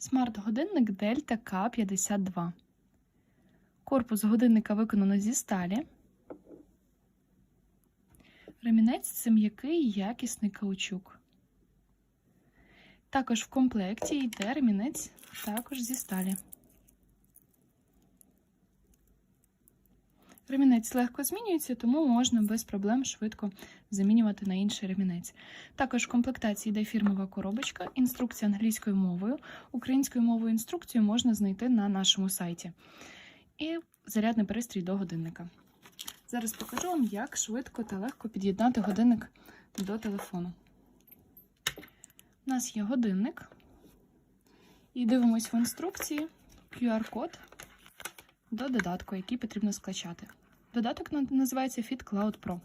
Смарт-годинник Delta K52. Корпус годинника виконано зі сталі. Ремінець це м'який якісний каучук. Також в комплекті йде ремінець також зі сталі. Ремінець легко змінюється, тому можна без проблем швидко замінювати на інший ремінець. Також в комплектації йде фірмова коробочка, інструкція англійською мовою. Українською мовою інструкцію можна знайти на нашому сайті. І зарядний пристрій до годинника. Зараз покажу вам, як швидко та легко під'єднати годинник до телефону. У нас є годинник. І дивимось в інструкції QR-код до додатку, який потрібно скачати. Додаток називається Fit Cloud Pro.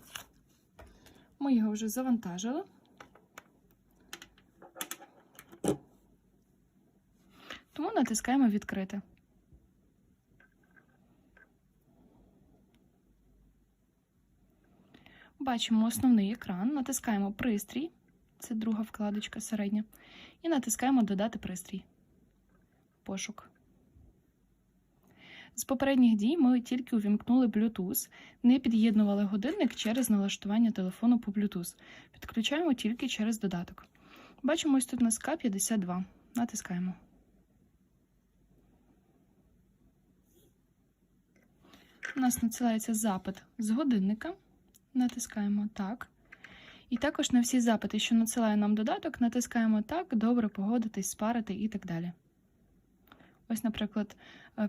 Ми його вже завантажили. Тому натискаємо відкрити. Бачимо основний екран, натискаємо пристрій, це друга вкладочка середня, і натискаємо Додати пристрій. Пошук. З попередніх дій ми тільки увімкнули Bluetooth, не під'єднували годинник через налаштування телефону по Bluetooth. Підключаємо тільки через додаток. Бачимо, ось тут у нас К52. Натискаємо. У нас надсилається запит з годинника. Натискаємо так. І також на всі запити, що надсилає нам додаток, натискаємо так, добре погодитись, спарити і так далі. Ось, наприклад,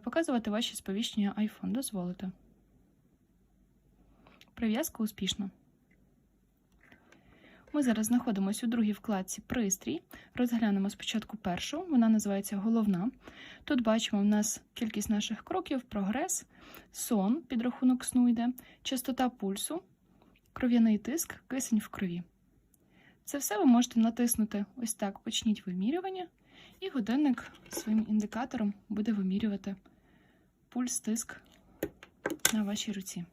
показувати ваші сповіщення iPhone. Дозволите. Прив'язка успішна. Ми зараз знаходимося у другій вкладці Пристрій. Розглянемо спочатку першу, вона називається Головна. Тут бачимо, в нас кількість наших кроків, прогрес, сон, підрахунок сну йде, частота пульсу, кров'яний тиск, кисень в крові. Це все ви можете натиснути ось так, почніть вимірювання, і годинник своїм індикатором буде вимірювати пульс, тиск на вашій руці.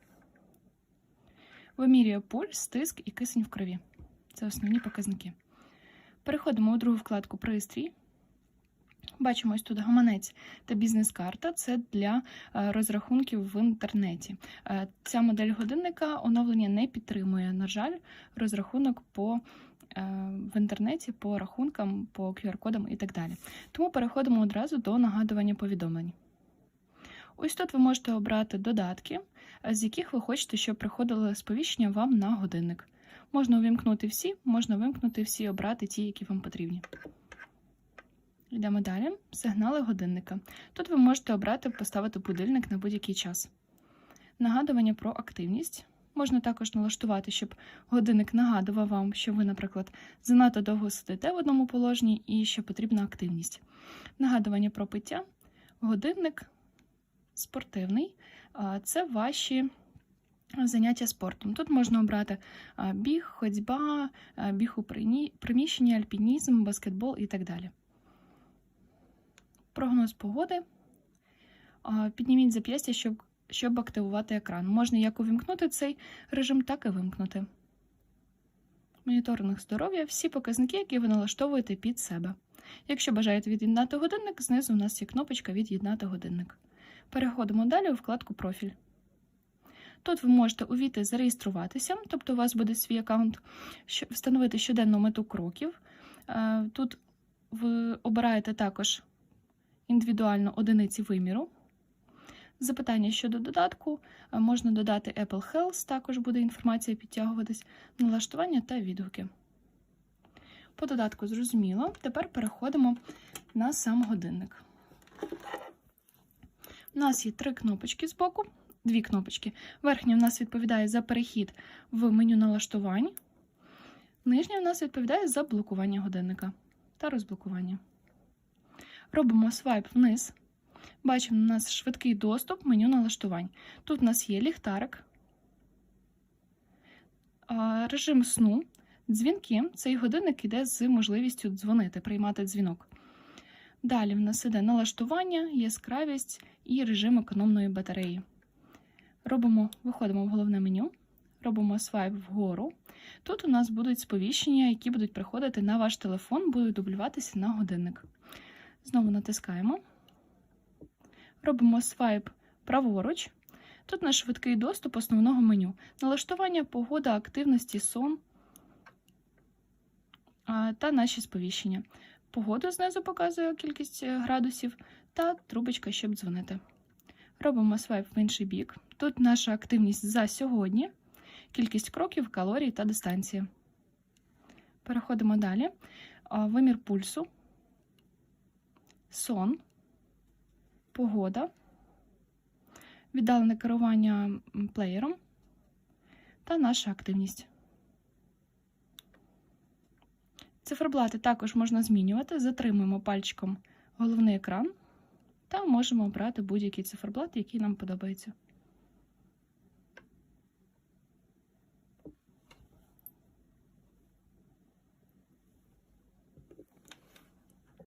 Вимірює пульс, тиск і кисень в крові. Це основні показники. Переходимо у другу вкладку Пристрій. Бачимо ось тут гаманець та бізнес-карта це для розрахунків в інтернеті. Ця модель годинника оновлення не підтримує, на жаль, розрахунок по в інтернеті по рахункам, по QR-кодам і так далі. Тому переходимо одразу до нагадування повідомлень. Ось тут ви можете обрати додатки, з яких ви хочете, щоб приходили сповіщення вам на годинник. Можна увімкнути всі, можна вимкнути всі, обрати ті, які вам потрібні. Йдемо далі. Сигнали годинника. Тут ви можете обрати поставити будильник на будь-який час. Нагадування про активність. Можна також налаштувати, щоб годинник нагадував вам, що ви, наприклад, занадто довго сидите в одному положенні і що потрібна активність. Нагадування про пиття, годинник спортивний це ваші заняття спортом. Тут можна обрати біг, ходьба, біг у приміщенні, альпінізм, баскетбол і так далі. Прогноз погоди. Підніміть зап'ястя, щоб щоб активувати екран. Можна як увімкнути цей режим, так і вимкнути. Моніторинг здоров'я всі показники, які ви налаштовуєте під себе. Якщо бажаєте від'єднати годинник, знизу у нас є кнопочка Від'єднати годинник. Переходимо далі у вкладку Профіль. Тут ви можете увійти зареєструватися, тобто у вас буде свій аккаунт, встановити щоденну мету кроків. Тут ви обираєте також індивідуально одиниці виміру. Запитання щодо додатку, можна додати Apple Health, також буде інформація підтягуватись, налаштування та відгуки. По додатку зрозуміло. Тепер переходимо на сам годинник. У нас є три кнопочки збоку, дві кнопочки. Верхня в нас відповідає за перехід в меню налаштувань. Нижня в нас відповідає за блокування годинника та розблокування. Робимо свайп вниз. Бачимо, у нас швидкий доступ меню налаштувань. Тут у нас є ліхтарик, режим сну, дзвінки. Цей годинник іде з можливістю дзвонити, приймати дзвінок. Далі в нас іде налаштування, яскравість і режим економної батареї. Робимо, Виходимо в головне меню, робимо свайп вгору. Тут у нас будуть сповіщення, які будуть приходити на ваш телефон, будуть дублюватися на годинник. Знову натискаємо. Робимо свайп праворуч. Тут наш швидкий доступ основного меню. Налаштування, погода, активності, сон та наші сповіщення. Погоду знизу показує кількість е, градусів та трубочка, щоб дзвонити. Робимо свайп в інший бік. Тут наша активність за сьогодні, кількість кроків, калорій та дистанція. Переходимо далі. Вимір пульсу, сон, погода, віддалене керування плеєром та наша активність. Циферблати також можна змінювати. Затримуємо пальчиком головний екран та можемо обрати будь-який циферблат, який нам подобається.